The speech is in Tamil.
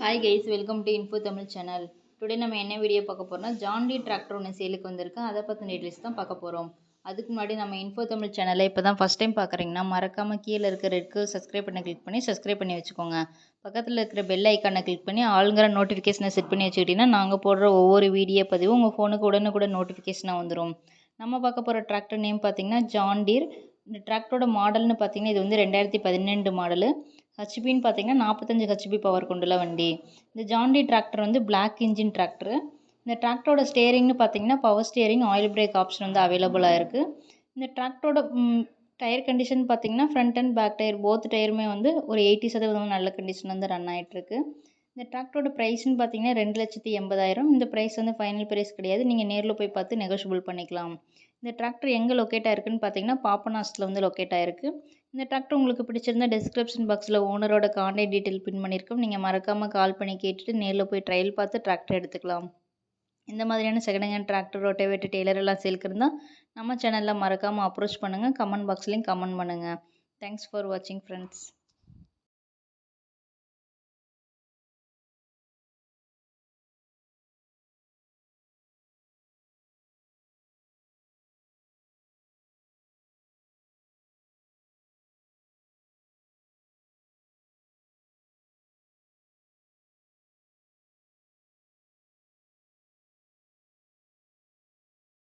Hi guys welcome to info Tamil channel today நம்ம என்ன வீடியோ பார்க்க போகிறோம்னா ஜான்டி டிராக்டர் ஒன்று சேலுக்கு வந்திருக்கு. அதை பற்றின டீட்டெயில்ஸ் தான் பார்க்க போகிறோம் அதுக்கு முன்னாடி நம்ம இன்ஃபோ தமிழ் சேனலை இப்போ தான் ஃபஸ்ட் டைம் பார்க்குறீங்கன்னா மறக்காமல் கீழே இருக்கிற ரெட்க்கு சப்ஸ்கிரைப் பண்ண கிளிக் பண்ணி சப்ஸ்கிரைப் பண்ணி வச்சுக்கோங்க. பக்கத்தில் இருக்கிற பெல் ஐக்கானை கிளிக் பண்ணி ஆளுங்கிற நோட்டிஃபிகேஷனை செட் பண்ணி வச்சுக்கிட்டிங்கன்னா நாங்கள் போடுற ஒவ்வொரு வீடியோ பதிவும் உங்கள் ஃபோனுக்கு உடனுக்குடன் நோட்டிஃபிகேஷனாக வந்துடும் நம்ம பார்க்க போகிற டிராக்டர் நேம் பார்த்தீங்கன்னா ஜான்டீர் இந்த டிராக்டரோட மாடல்னு பார்த்தீங்கன்னா இது வந்து ரெண்டாயிரத்தி பதினெண்டு மாடலு ஹெச்பின்னு பார்த்தீங்கன்னா நாற்பத்தஞ்சு ஹெச்பி பவர் கொண்டுள்ள வண்டி. இந்த ஜான்டி டிராக்டர் வந்து பிளாக் இன்ஜின் டிராக்டரு இந்த டிராக்டரோட ஸ்டேரிங்னு பார்த்தீங்கன்னா power steering oil brake option வந்து அவைலபிளாக இருக்குது இந்த டிராக்டரோட டயர் கண்டிஷன் பார்த்தீங்கன்னா front and back tyre both டயருமே வந்து ஒரு எயிட்டி சதவீதம் நல்ல கண்டிஷன் வந்து ரன் ஆகிட்டுருக்கு இந்த டிராக்டரோட ப்ரைஸ்னு பார்த்தீங்கன்னா ரெண்டு லட்சத்தி எண்பதாயிரம். இந்த ப்ரைஸ் வந்து ஃபைனல் ப்ரைஸ் கிடையாது. நீங்கள் நேரில் போய் பார்த்து நெகோஷியபிள் பண்ணிக்கலாம். இந்த டிராக்டர் எங்கே லொக்கேட் ஆயிருக்குன்னு பார்த்தீங்கன்னா பாப்பனாஸ்டில் வந்து லொக்கேட் ஆயிருக்கு. இந்த டிராக்டர் உங்களுக்கு பிடிச்சிருந்தா டிஸ்கிரிப்ஷன் பாக்ஸில் ஓனரோட கான்டாக்ட் டீட்டெயில் பின் பண்ணியிருக்கோம் நீங்கள் மறக்காமல் கால் பண்ணி கேட்டுட்டு நேரில் போய் ட்ரையல் பார்த்து டிராக்டர் எடுத்துக்கலாம். இந்த மாதிரியான second hand tractor rotavator trailer எல்லாம் சேல்க்கு இருந்தால் நம்ம சேனலில் மறக்காமல் அப்ரோச் பண்ணுங்கள் கமெண்ட் பாக்ஸ்லேயும் கமெண்ட் பண்ணுங்கள் தேங்க்ஸ் ஃபார் வாட்சிங் ஃப்ரெண்ட்ஸ்